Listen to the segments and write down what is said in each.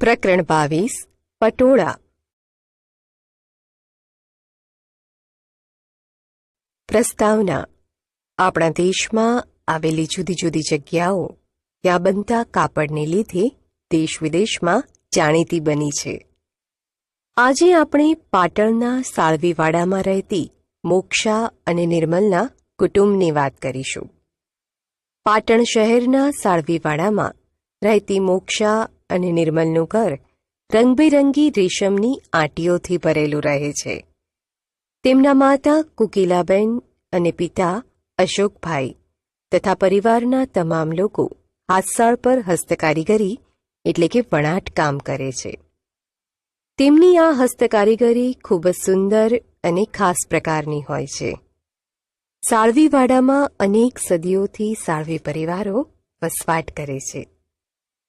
પ્રકરણ બાવીસ, પટોળા. પ્રસ્તાવના. આપણા દેશમાં આવેલી જુદી જુદી જગ્યાઓ ત્યાં બનતા કાપડને લીધે દેશ વિદેશમાં જાણીતી બની છે. આજે આપણે પાટણના સાળવીવાડામાં રહેતી મોક્ષા અને નિર્મલના કુટુંબની વાત કરીશું. પાટણ શહેરના સાળવીવાડામાં રહેતી મોક્ષા અને નિર્મલનું ઘર રંગબેરંગી રેશમની આંટીઓથી ભરેલું રહે છે. તેમના માતા કુકીલાબેન અને પિતા અશોકભાઈ તથા પરિવારના તમામ લોકો હાથસાળ પર હસ્તકારીગરી એટલે કે વણાટ કામ કરે છે. તેમની આ હસ્તકારીગરી ખૂબ જ સુંદર અને ખાસ પ્રકારની હોય છે. સાળવીવાડામાં અનેક સદીઓથી સાળવી પરિવારો વસવાટ કરે છે.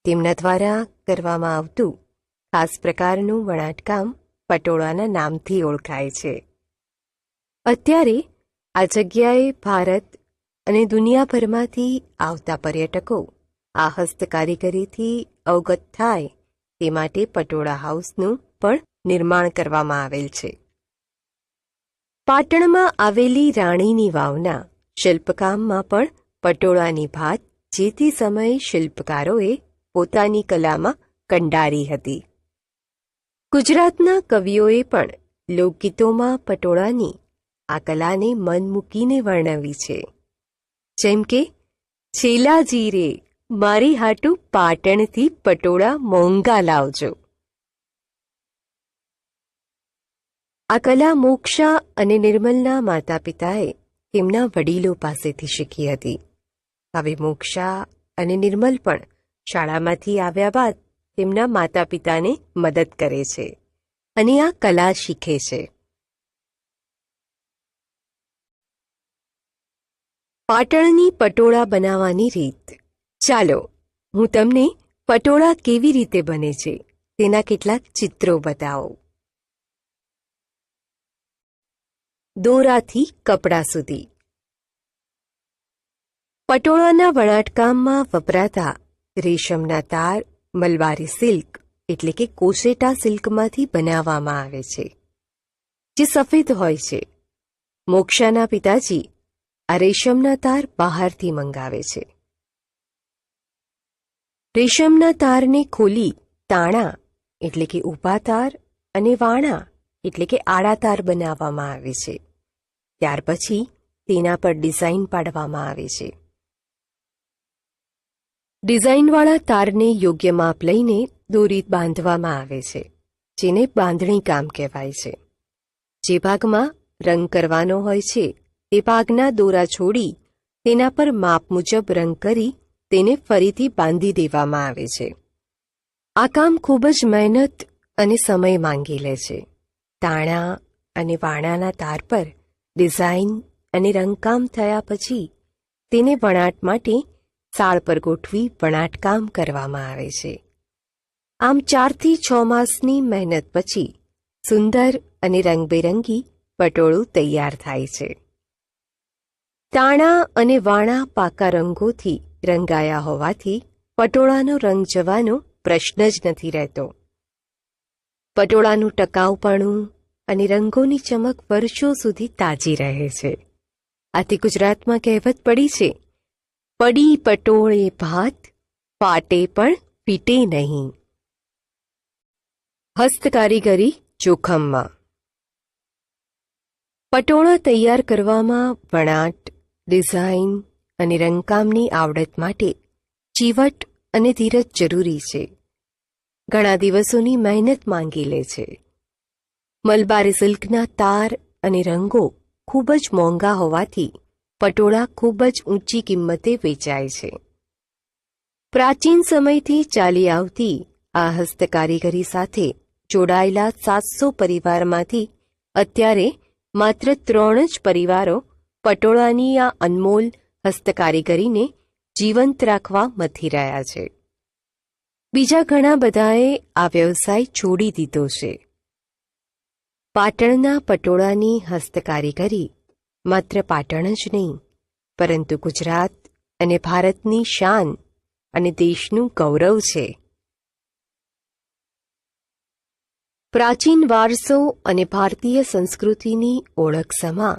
તેમના દ્વારા કરવામાં આવતું ખાસ પ્રકારનું વણાટકામ પટોળાના નામથી ઓળખાય છે. અત્યારે આ જગ્યાએ ભારત અને દુનિયાભરમાંથી આવતા પર્યટકો આ હસ્તકારીગરીથી અવગત થાય તે માટે પટોળા હાઉસનું પણ નિર્માણ કરવામાં આવેલ છે. પાટણમાં આવેલી રાણીની વાવના શિલ્પકામમાં પણ પટોળાની ભાત જે તે સમયે શિલ્પકારોએ પોતાની કલામાં કંડારી હતી. ગુજરાતના કવિઓએ પણ લોકગીતોમાં પટોળાની આ કલાને મન મૂકીને વર્ણવી છે. જેમ કે, છેલાજી રે, મારી હાટુ પાટણથી પટોળા મોંઘા લાવજો. આ કલા મોક્ષા અને નિર્મલના માતા પિતાએ તેમના વડીલો પાસેથી શીખી હતી. હવે મોક્ષા અને નિર્મલ પણ શાળામાંથી આવ્યા બાદ તેમના માતા પિતાને મદદ કરે છે અને આ કલા શીખે છે. પાટણની પટોળા બનાવવાની રીત. ચાલો, હું તમને પટોળા કેવી રીતે બને છે તેના કેટલાક ચિત્રો બતાવો. દોરાથી કપડા સુધી. પટોળાના વણાટકામમાં વપરાતા રેશમના તાર, મલબારી સિલ્ક, એટલે કે કોશેટા સિલ્કમાંથી બનાવવામાં આવે છે, જે સફેદ હોય છે. મોક્ષાના પિતાજી આ રેશમના તાર બહારથી મંગાવે છે. રેશમના તારને ખોલી તાણા, એટલે કે ઊભા તાર, અને વાણા, એટલે કે આડા તાર બનાવવામાં આવે છે. ત્યાર પછી તેના પર ડિઝાઇન પાડવામાં આવે છે. ડિઝાઇનવાળા તારને યોગ્ય માપ લઈને દોરી બાંધવામાં આવે છે, જેને બાંધણી કામ કહેવાય છે. જે ભાગમાં રંગ કરવાનો હોય છે તે ભાગના દોરા છોડી તેના પર માપ મુજબ રંગ કરી તેને ફરીથી બાંધી દેવામાં આવે છે. આ કામ ખૂબ જ મહેનત અને સમય માંગી લે છે. તાણા અને વાણાના તાર પર ડિઝાઇન અને રંગકામ થયા પછી તેને વણાટ માટે સાળ પર ગોઠવી વણાટકામ કરવામાં આવે છે. આમ ચારથી છ માસની મહેનત પછી સુંદર અને રંગબેરંગી પટોળું તૈયાર થાય છે. તાણા અને વાણા પાકા રંગોથી રંગાયા હોવાથી પટોળાનો રંગ જવાનો પ્રશ્ન જ નથી રહેતો. પટોળાનું ટકાઉપણું અને રંગોની ચમક વર્ષો સુધી તાજી રહે છે. આથી ગુજરાતમાં કહેવત પડી છે પડી પટોળે ભાત, પાટે પણ પીટે નહીં. હસ્તકારીગરી જોખમમાં. પટોળા તૈયાર કરવામાં વણાટ, ડિઝાઇન અને રંગકામની આવડત માટે ચીવટ અને ધીરજ જરૂરી છે. ઘણા દિવસોની મહેનત માંગી લે છે. મલબારી સિલ્કના તાર અને રંગો ખૂબ જ મોંઘા હોવાથી પટોળા ખૂબ જ ઊંચી કિંમતે વેચાય છે. પ્રાચીન સમયથી ચાલી આવતી આ હસ્તકારીગરી સાથે જોડાયેલા સાતસો પરિવારમાંથી અત્યારે માત્ર ત્રણ જ પરિવારો પટોળાની આ અનમોલ હસ્તકારીગરીને જીવંત રાખવા મથી રહ્યા છે. બીજા ઘણા બધાએ આ વ્યવસાય છોડી દીધો છે. પાટણના પટોળાની હસ્તકારીગરી માત્ર પાટણ જ નહીં, પરંતુ ગુજરાત અને ભારતની શાન અને દેશનું ગૌરવ છે. પ્રાચીન વારસો અને ભારતીય સંસ્કૃતિની ઓળખ સમા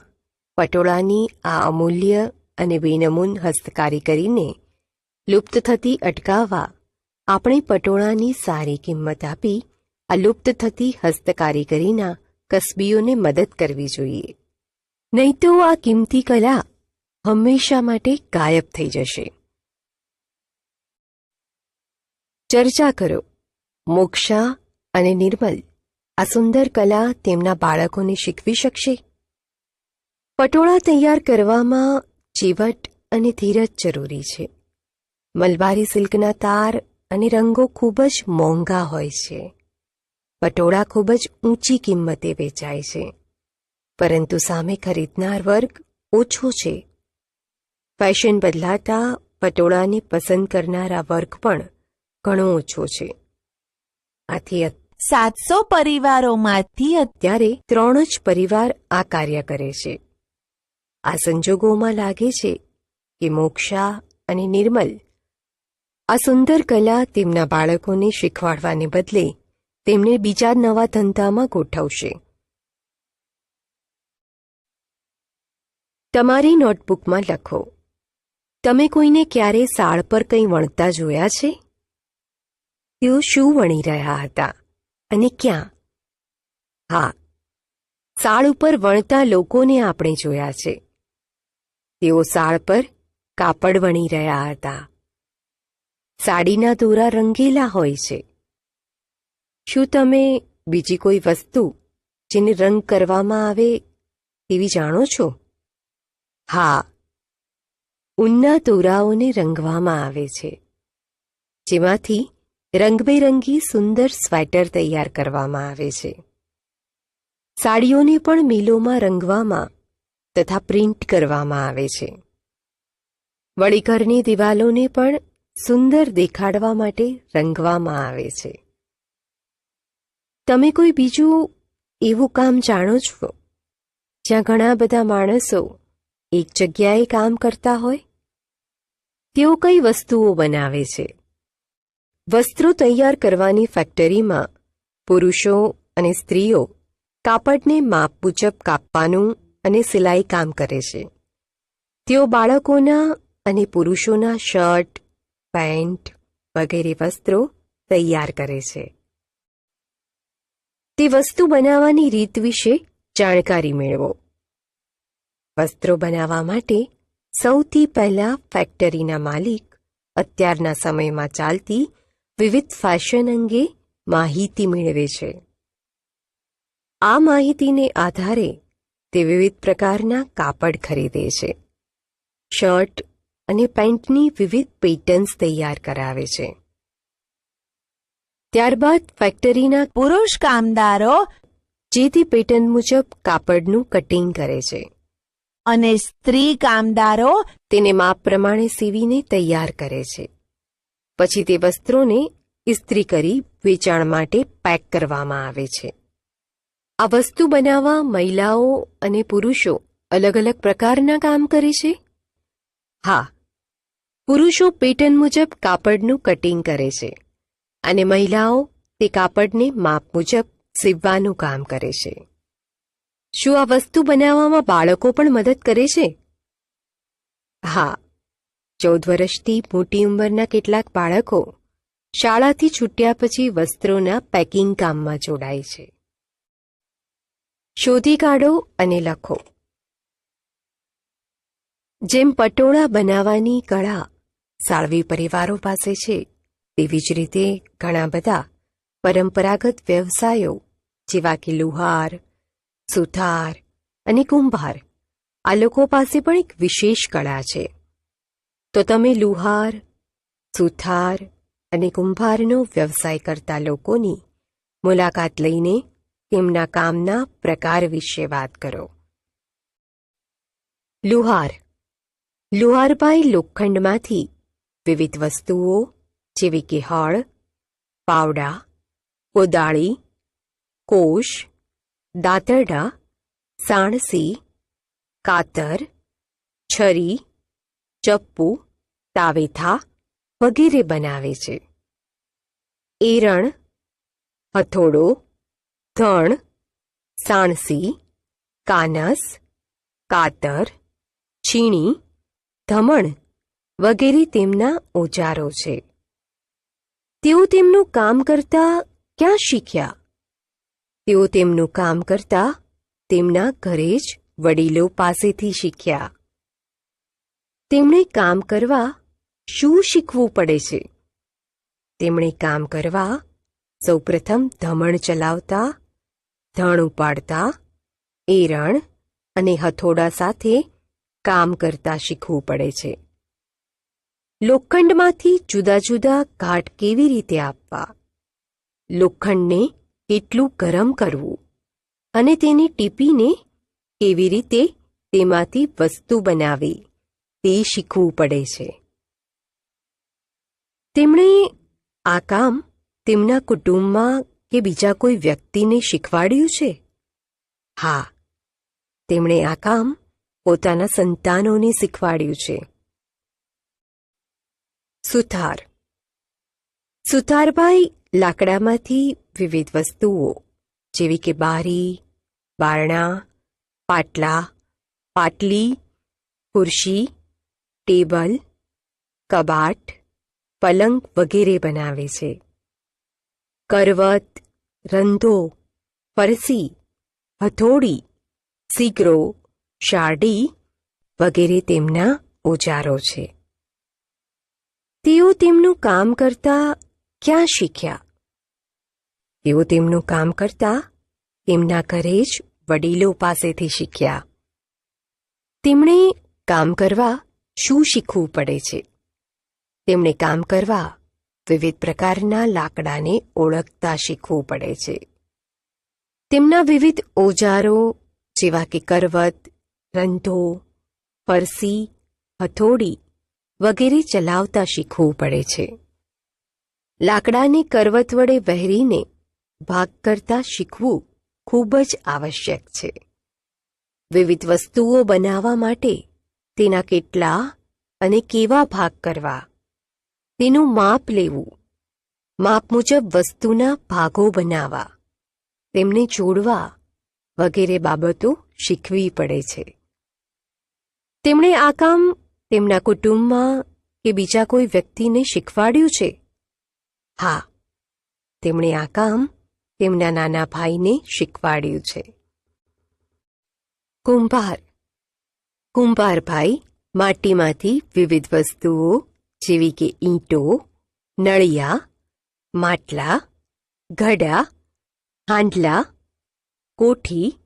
પટોળાની આ અમૂલ્ય અને બેનમૂન હસ્તકારી કરીને લુપ્ત થતી અટકાવવા આપણે પટોળાની સારી કિંમત આપી આ લુપ્ત થતી હસ્તકારીગરીના કસબીઓને મદદ કરવી જોઈએ. નહીં તો આ કિંમતી કલા હંમેશા માટે ગાયબ થઈ જશે. ચર્ચા કરો. મોક્ષા અને નિર્મલ, આ સુંદર કલા તેમના બાળકોને શીખવી શકશે? પટોળા તૈયાર કરવામાં ચીવટ અને ધીરજ જરૂરી છે. મલબારી સિલ્કના તાર અને રંગો ખૂબ જ મોંઘા હોય છે. પટોળા ખૂબ જ ઊંચી કિંમતે વેચાય છે. પરંતુ સામે ખરીદનાર વર્ગ ઓછો છે. ફેશન બદલાતા પટોળાને પસંદ કરનારા વર્ગ પણ ઘણો ઓછો છે. આથી સાતસો પરિવારોમાંથી અત્યારે ત્રણ જ પરિવાર આ કાર્ય કરે છે. આ સંજોગોમાં લાગે છે કે મોક્ષા અને નિર્મલ આ સુંદર કલા તેમના બાળકોને શીખવાડવાને બદલે તેમને બીજા નવા ધંધામાં ગોઠવશે. તમારી નોટબુકમાં લખો. તમે કોઈને ક્યારે સાળ પર કંઈ વણતા જોયા છે? તેઓ શું વણી રહ્યા હતા અને ક્યાં? હા, સાળ ઉપર વણતા લોકોને આપણે જોયા છે. તેઓ સાળ પર કાપડ વણી રહ્યા હતા. સાડીના દોરા રંગેલા હોય છે. શું તમે બીજી કોઈ વસ્તુ જેને રંગ કરવામાં આવે તેવી જાણો છો? હા. ઊનના દોરાઓને રંગવામાં આવે છે. જેમાંથી રંગબેરંગી સુંદર સ્વેટર તૈયાર કરવામાં આવે છે. સાડીઓને પણ મિલોમાં રંગવામાં તથા પ્રિન્ટ કરવામાં આવે છે. વળી ઘરની દિવાલોને પણ સુંદર દેખાડવા માટે રંગવામાં આવે છે. તમે કોઈ બીજું એવું કામ જાણો છો? જ્યાં ઘણા બધા માણસો એક જગ્યાએ કામ કરતા હોય? તેઓ કઈ વસ્તુઓ બનાવે છે? વસ્ત્રો તૈયાર કરવાની ફેક્ટરીમાં પુરુષો અને સ્ત્રીઓ કાપડને માપ મુજબ કાપવાનું અને સિલાઈ કામ કરે છે. તેઓ બાળકોના અને પુરુષોના શર્ટ, પેન્ટ વગેરે વસ્ત્રો તૈયાર કરે છે. તે વસ્તુ બનાવવાની રીત વિશે જાણકારી મેળવો. વસ્ત્રો બનાવવા માટે સૌથી પહેલા ફેક્ટરીના માલિક અત્યારના સમયમાં ચાલતી વિવિધ ફેશન અંગે માહિતી મેળવે છે. આ માહિતીને આધારે તે વિવિધ પ્રકારના કાપડ ખરીદે છે. શર્ટ અને પેન્ટની વિવિધ પેટર્ન્સ તૈયાર કરાવે છે. ત્યારબાદ ફેક્ટરીના પુરુષ કામદારો જે તે પેટર્ન મુજબ કાપડનું કટિંગ કરે છે. અને સ્ત્રી કામદારો તેને માપ પ્રમાણે સીવીને તૈયાર કરે છે. પછી તે વસ્ત્રોને ઇસ્ત્રી કરી વેચાણ માટે પેક કરવામાં આવે છે. આ વસ્તુ બનાવવા મહિલાઓ અને પુરુષો અલગ અલગ પ્રકારના કામ કરે છે? હા. પુરુષો પેટર્ન મુજબ કાપડનું કટિંગ કરે છે અને મહિલાઓ તે કાપડને માપ મુજબ સીવવાનું કામ કરે છે. શું આ વસ્તુ બનાવવામાં બાળકો પણ મદદ કરે છે? હા. ચૌદ વર્ષથી મોટી ઉંમરના કેટલાક બાળકો શાળાથી છૂટ્યા પછી વસ્ત્રોના પેકિંગ કામમાં જોડાય છે. શોધી કાઢો અને લખો. જેમ પટોળા બનાવવાની કળા સાળવી પરિવારો પાસે છે, તેવી જ રીતે ઘણા બધા પરંપરાગત વ્યવસાયો, જેવા કે લુહાર સુથાર અને કુંભાર. આ લોકો પાસે પણ એક વિશેષ કળા છે. તો તમે લુહાર, સુથાર અને કુંભારનો વ્યવસાય કરતા લોકોની મુલાકાત લઈને તેમના કામના પ્રકાર વિશે વાત કરો. લુહાર. લુહારભાઈ લોખંડમાંથી વિવિધ વસ્તુઓ, જેવી કે હળ, પાવડા, કોદાળી કોશ દાંતરડા, સાણસી, કાતર, છરી, ચપ્પુ, તાવેથા વગેરે બનાવે છે. એરણ, હથોડો, ધણ, સાણસી, કાનસ, કાતર, છીણી, ધમણ વગેરે તેમના ઓજારો છે. તેઓ તેમનું કામ કરતા ક્યાં શીખ્યા? તેઓ તેમનું કામ કરતા તેમના ઘરે જ વડીલો પાસેથી શીખ્યા. તેમણે કામ કરવા શું શીખવું પડે છે? તેમણે કામ કરવા સૌપ્રથમ ધમણ ચલાવતા, ધણ ઉપાડતા, એરણ અને હથોડા સાથે કામ કરતા શીખવું પડે છે. લોખંડમાંથી જુદા જુદા ઘાટ કેવી રીતે આપવા? લોખંડને કેટલું ગરમ કરવું. અને તેને ટીપીને કેવી રીતે તેમાંથી વસ્તુ બનાવી, તે શીખવું પડે છે. તેમણે આ કામ તેમના કુટુંબમાં કે બીજા કોઈ વ્યક્તિને શીખવાડ્યું છે? હા, તેમણે આ કામ પોતાના સંતાનોને શીખવાડ્યું છે. સુથાર. સુથારભાઈ લાકડામાંથી વિવિધ વસ્તુઓ, જેવી કે બારી, બારણા, પાટલા, પાટલી, ખુરશી, ટેબલ, કબાટ, પલંગ વગેરે બનાવે છે. કરવત, રંધો, ફરસી, હથોડી, સીગરો, શારડી વગેરે તેમના ઓજારો છે. તેઓ તેમનું કામ કરતા ક્યાં શીખ્યા? તેઓ તેમનું કામ કરતા તેમના ઘરે જ વડીલો પાસેથી શીખ્યા. તેમણે કામ કરવા શું શીખવું પડે છે? તેમણે કામ કરવા વિવિધ પ્રકારના લાકડાને ઓળખતા શીખવું પડે છે. તેમના વિવિધ ઓજારો જેવા કે કરવત, રંધો, ફરસી, હથોડી વગેરે ચલાવતા શીખવું પડે છે. લાકડાને કરવત વડે વહેરીને ભાગ કરતા શીખવું ખૂબ જ આવશ્યક છે. વિવિધ વસ્તુઓ બનાવવા માટે તેના કેટલા અને કેવા ભાગ કરવા, તેનું માપ લેવું, માપ મુજબ વસ્તુના ભાગો બનાવવા, તેમને જોડવા વગેરે બાબતો શીખવી પડે છે. તેમણે આ કામ તેમના કુટુંબમાં કે બીજા કોઈ વ્યક્તિને શીખવાડ્યું છે? હા, તેમણે આ કામ તેમના નાના ભાઈને શીખવાડ્યું છે. કુંભાર, કુંભારભાઈ માટીમાંથી વિવિધ વસ્તુઓ જેવી કે ઈંટો, નળિયા, માટલા, ઘડા, હાંડલા, કોઠી,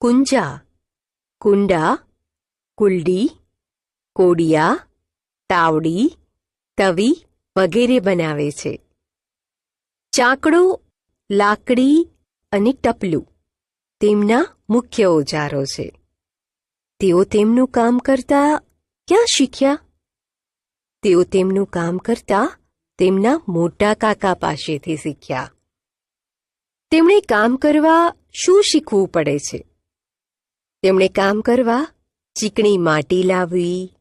કુંજા, કુંડા, કુલડી, કોડિયા, તાવડી, તવી વગેરે બનાવે છે. ચાકડો, લાકડી અને ટપલું તેમના મુખ્ય ઓજારો છે. તેઓ તેમનું કામ કરતા ક્યાં શીખ્યા? તેઓ તેમનું કામ કરતા તેમના મોટા કાકા પાસેથી શીખ્યા. તેમણે કામ કરવા શું શીખવું પડે છે? તેમણે કામ કરવા ચીકણી માટી લાવવી,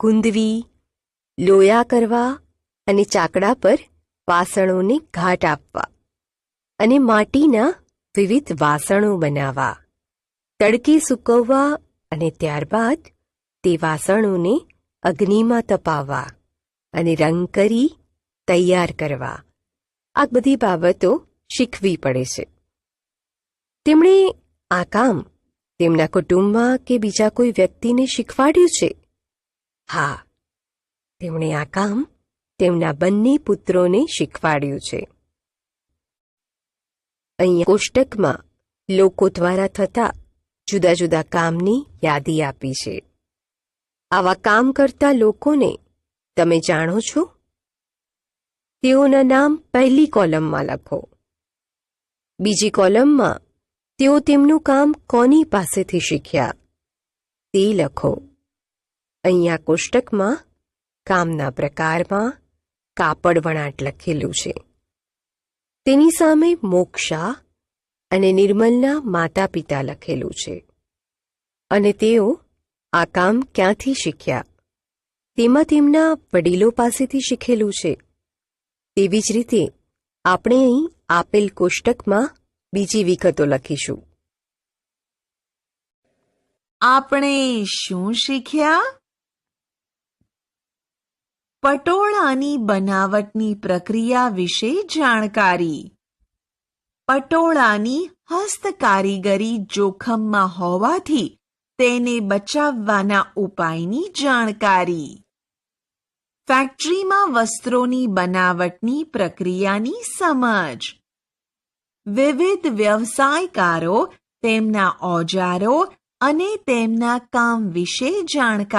ગુંદવી, લોયા કરવા અને ચાકડા પર વાસણોને ઘાટ આપવા અને માટીના વિવિધ વાસણો બનાવવા. તડકે સૂકવવા અને ત્યારબાદ તે વાસણોને અગ્નિમાં તપાવવા અને રંગ કરી તૈયાર કરવા. આ બધી બાબતો શીખવી પડે છે. તેમણે આ કામ તેમના કુટુંબમાં કે બીજા કોઈ વ્યક્તિને શીખવાડ્યું છે? હા, તેમણે આ કામ તેમના બંને પુત્રોને શીખવાડ્યું છે. અહીંયા કોષ્ટકમાં લોકો દ્વારા થતા જુદા જુદા કામની યાદી આપી છે. આવા કામ કરતા લોકોને તમે જાણો છો? તેઓના નામ પહેલી કોલમમાં લખો. બીજી કોલમમાં તેઓ તેમનું કામ કોની પાસેથી શીખ્યા? તે લખો. અહીંયા કોષ્ટકમાં કામના પ્રકારમાં કાપડ વણાટ લખેલું છે. તેની સામે મોક્ષા અને નિર્મલના માતા પિતા લખેલું છે. અને તેઓ આ કામ ક્યાંથી શીખ્યા? તેમાં તેમના વડીલો પાસેથી શીખેલું છે. તેવી જ રીતે આપણે અહીં આપેલ કોષ્ટકમાં બીજી વિગતો લખીશું. આપણે શું શીખ્યા? પટોળાની બનાવટની પ્રક્રિયા વિશે જાણકારી. પટોળાની હસ્તકારીગરી જોખમમાં હોવાથી તેને બચાવવાના ઉપાયની જાણકારી. ફેક્ટરીમાં વસ્ત્રોની બનાવટની પ્રક્રિયાની સમજ. વિવિધ વ્યવસાયકારો તેમના ઓજારો અને તેમના કામ વિશે જાણકારી.